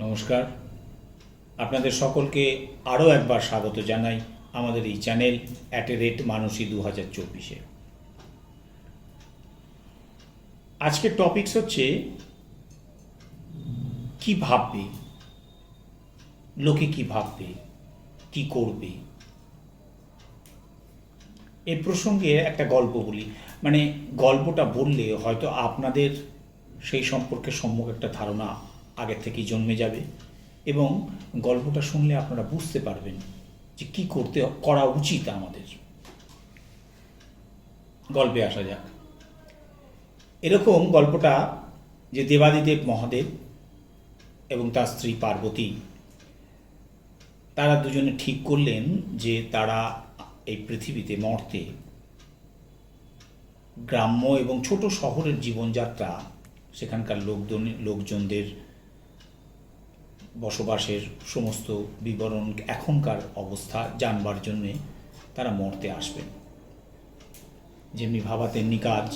নমস্কার। আপনাদের সকলকে আরও একবার স্বাগত জানাই আমাদের এই channel at a rate Mansi দু হাজার চব্বিশে। আজকের টপিকস হচ্ছে, কি ভাববে? লোকে কি ভাববে? কি করবে? এ প্রসঙ্গে একটা গল্প বলি। মানে গল্পটা বললে হয়তো আপনাদের সেই সম্পর্কে সম্যক একটা ধারণা আগের থেকেই জন্মে যাবে এবং গল্পটা শুনলে আপনারা বুঝতে পারবেন যে কি করতে, করা উচিত আমাদের। গল্পে আসা যাক। এরকম গল্পটা যে দেবাদিদেব মহাদেব এবং তার স্ত্রী পার্বতী, তারা দুজনে ঠিক করলেন যে তারা এই পৃথিবীতে মর্তে। গ্রাম্য এবং ছোট শহরের জীবনযাত্রা, সেখানকার লোকজন, লোকজনদের বসবাসের সমস্ত বিবরণ এখনকার অবস্থা জানবার জন্যে তারা মর্তে আসবেন। যেমনি ভাবা তেমনি কাজ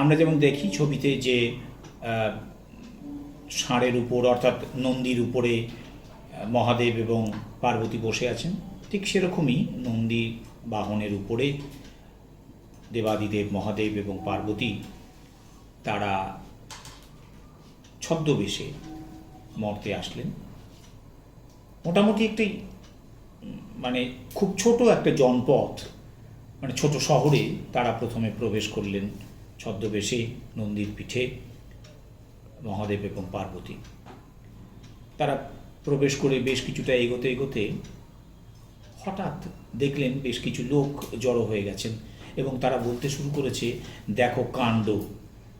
আমরা যেমন দেখি ছবিতে যে ষাঁড়ের উপর অর্থাৎ নন্দীর উপরে মহাদেব এবং পার্বতী বসে আছেন, ঠিক সেরকমই নন্দী বাহনের উপরে দেবাদিদেব, মহাদেব এবং পার্বতী তারা ছদ্মবেশে মর্তে আসলেন। মোটামুটি একটি মানে খুব ছোট একটা জনপথ মানে ছোট শহরে তারা প্রথমে প্রবেশ করলেন ছদ্মবেশে, নন্দীর পিঠে, মহাদেব এবং পার্বতী। তারা প্রবেশ করে বেশ কিছুটা এগোতে এগোতে হঠাৎ দেখলেন বেশ কিছু লোক জড়ো হয়ে গেছেন এবং তারা বলতে শুরু করেছে, দেখো কাণ্ড।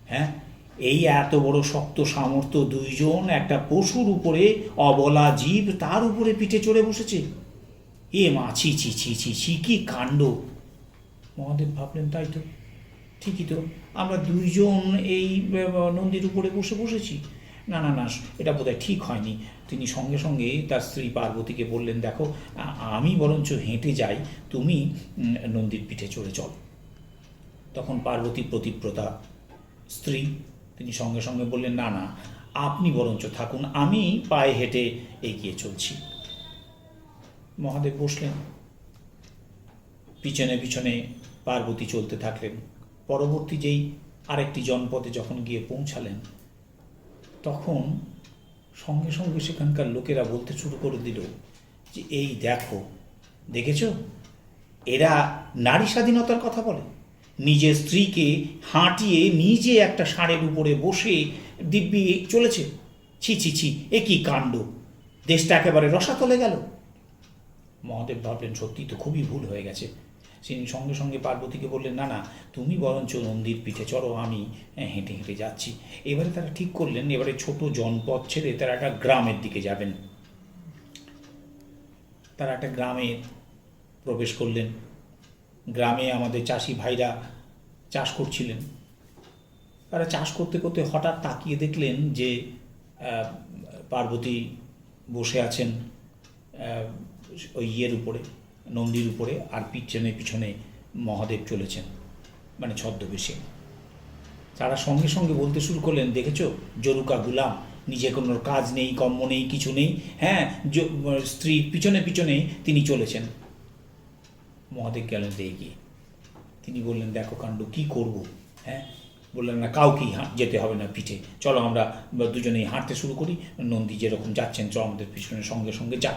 হ্যাঁ? এই এত বড় শক্ত সামর্থ্য দুইজন একটা পশুর উপরে অবলা জীব তার উপরে পিঠে চড়ে বসেছে। এ মা, ছি ছি ছি ছি ছি, কি কাণ্ড। মহাদেব ভাবলেন, তাই তো। ঠিকই তো, আমরা দুইজন এই নন্দীর উপরে বসে বসেছি। না না না, এটা বোধহয় ঠিক হয়নি। তিনি সঙ্গে সঙ্গে তার স্ত্রী পার্বতীকে বললেন, দেখো আমি বরঞ্চ হেঁটে যাই, তুমি নন্দীর পিঠে চড়ে চল। তখন পার্বতী প্রতিব্রতা, স্ত্রী তিনি সঙ্গে সঙ্গে বললেন, না না, আপনি বরঞ্চ থাকুন, আমি পায়ে হেঁটে এগিয়ে চলছি। মহাদেব বসলেন। পিছনে পিছনে পার্বতী চলতে থাকলেন। পরবর্তী যেই আরেকটি জনপদে যখন গিয়ে পৌঁছালেন, তখন সঙ্গে সঙ্গে সেখানকার লোকেরা বলতে শুরু করে দিল যে, এই দেখো, দেখেছ? এরা নারী স্বাধীনতার কথা বলে। নিজের স্ত্রীকে হাঁটিয়ে নিজে একটা ষাঁড়ের উপরে বসে দিব্যি চলেছে। ছি ছি ছি, এ কি কাণ্ড? দেশটা একেবারে রসাতলে গেল। মহাদেব ভাবলেন সত্যি তো খুবই ভুল হয়ে গেছে। তিনি সঙ্গে সঙ্গে পার্বতীকে বললেন, না না, তুমি বরঞ্চ নন্দীর পিঠে চড়ো, আমি হেঁটে হেঁটে যাচ্ছি। এবারে তারা ঠিক করলেন, এবারে ছোট জনপদ ছেড়ে তারা একটা গ্রামের দিকে যাবেন। তারা একটা গ্রামে প্রবেশ করলেন। গ্রামে আমাদের চাষি ভাইরা চাষ করছিলেন। তারা চাষ করতে করতে হঠাৎ তাকিয়ে দেখলেন যে পার্বতী বসে আছেন ওই ইয়ের উপরে, নন্দীর উপরে, আর পিছনে পিছনে মহাদেব চলেছেন মানে ছদ্মবেশে। তারা সঙ্গে সঙ্গে বলতে শুরু করলেন, দেখেছ? জরুকা গুলাম, নিজে কোনো কাজ নেই, কর্ম নেই, কিছু নেই। হ্যাঁ স্ত্রীর পিছনে পিছনে তিনি চলেছেন। মহাদেব গেলেন এগিয়ে তিনি বললেন, দেখো কাণ্ড, কি করব? হ্যাঁ? বললেন, না, কাউকেই হাঁ- যেতে হবে না পিঠে। চলো আমরা দুজনেই হাঁটতে শুরু করি। নন্দী যেরকম যাচ্ছেন, চলো আমাদের পিছনে সঙ্গে সঙ্গে যাক।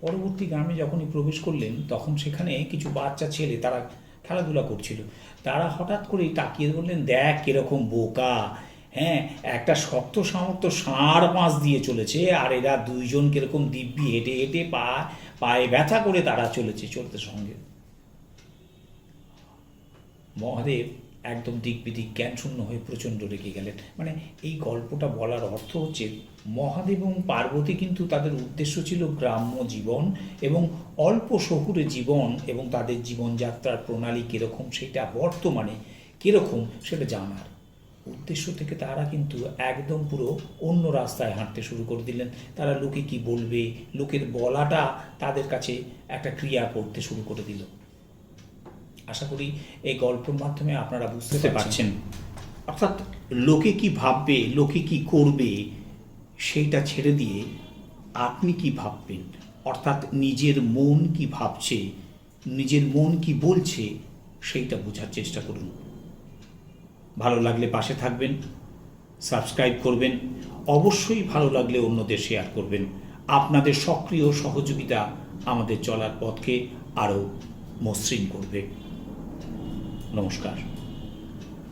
পরবর্তী গ্রামে যখনই প্রবেশ করলেন, তখন সেখানে কিছু বাচ্চা ছেলে, তারা খেলাধুলা করছিল। তারা হঠাৎ করেই তাকিয়ে বললেন, দেখ, কীরকম বোকা হ্যাঁ একটা শক্ত সামর্থ্য ষাঁড় পাঁচ দিয়ে চলেছে, আর এরা দুইজন কীরকম দিব্যি হেঁটে হেঁটে পা পায়ে ব্যথা করে তারা চলেছে চলতে সঙ্গে। মহাদেব একদম দিক বিদিক জ্ঞান শূন্য হয়ে প্রচণ্ড রেগে গেলেন। মানে এই গল্পটা বলার অর্থ হচ্ছে, মহাদেব এবং পার্বতী কিন্তু তাদের উদ্দেশ্য ছিল গ্রাম্য জীবন এবং অল্প শহুরে জীবন এবং তাদের জীবনযাত্রার প্রণালী কীরকম, সেটা বর্তমানে কীরকম, সেটা জানার। উদ্দেশ্য থেকে তারা কিন্তু একদম পুরো অন্য রাস্তায় হাঁটতে শুরু করে দিলেন। তারা লোকে কি বলবে? লোকের বলাটা তাদের কাছে একটা ক্রিয়া করতে শুরু করে দিল। আশা করি এই গল্পের মাধ্যমে আপনারা বুঝতে পারছেন। অর্থাৎ লোকে কি ভাববে লোকে কি করবে সেইটা ছেড়ে দিয়ে আপনি কি ভাববেন? অর্থাৎ নিজের মন কি ভাবছে নিজের মন কি বলছে সেইটা বোঝার চেষ্টা করুন। ভালো লাগলে পাশে থাকবেন, সাবস্ক্রাইব করবেন, অবশ্যই ভালো লাগলে অন্যদের শেয়ার করবেন। আপনাদের সক্রিয় সহযোগিতা আমাদের চলার পথকে আরও মসৃণ করবে। নমস্কার।